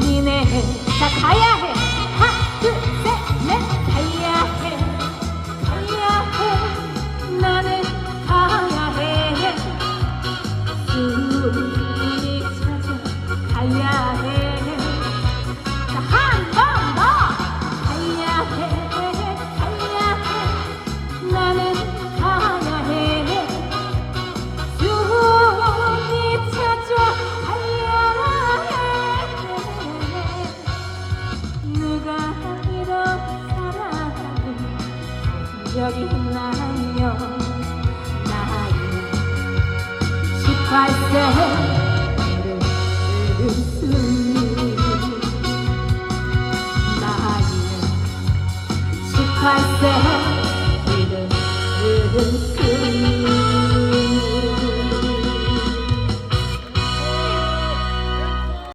들리네. 자 가야 해. 하나 둘셋넷. 가야 해. 가야 해. 나는 가야 해. 숨이 찾아. 가야 해 적이 있나요? 나이 18세를 쓰니 나이는 18세 이름 쓰니